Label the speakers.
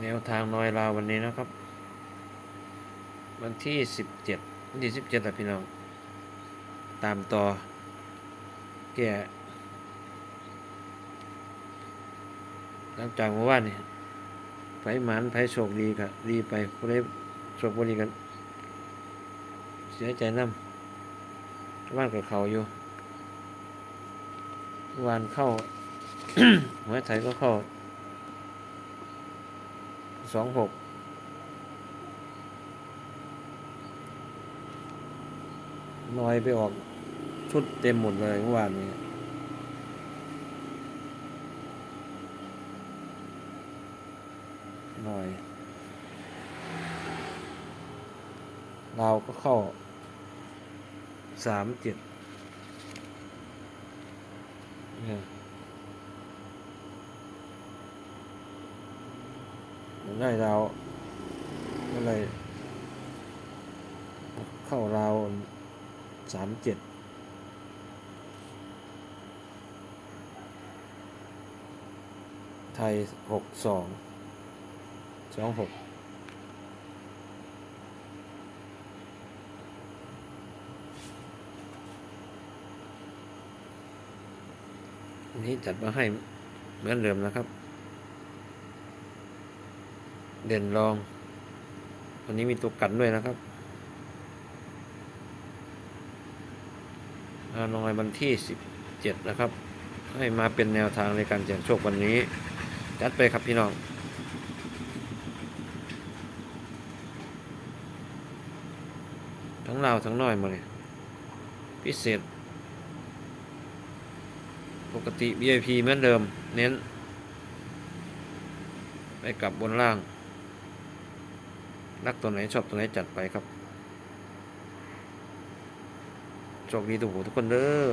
Speaker 1: แนวทางนอยลาววันนี้นะครับ วันที่สิบเจ็ดวันที่สิบเจ็ดแหละพี่น้อง ตามต่อ แก่หลังจากเมื่อวานนี่ไผหมันไผโชคดีก็ดีไปผู้ใดโชคบ่ดีกัน เสียใจน้ำว่านกับเขาอยู่วานเข้าหัวไถก็เข้า สองหกลอยไปออกชุดเต็มหมดเลยเมื่อวานนี้หน่อยเราก็เข้าสามเจ็ดเนี่ยมัน ได้เราวก็เลยเข้าราวสามเจ็ดไทยหกสองสองหกอันนี้จัดมาให้เหมือนเดิมนะครับ เด่นรองวันนี้มีตัวกันด้วยนะครับอานอยวันที่สิบเจ็ดนะครับ ให้มาเป็นแนวทางในการเสี่ยงโชควันนี้ จัดไปครับพี่น้องทั้งลาวทั้งน้อยมาเลยพิเศษ ปกติ VIP เหมือนเดิม เน้น ไปกลับบนล่าง รักตัวไหนชอบตัวไหนจัดไปครับโชคดีทุกหูทุกคนเด้อ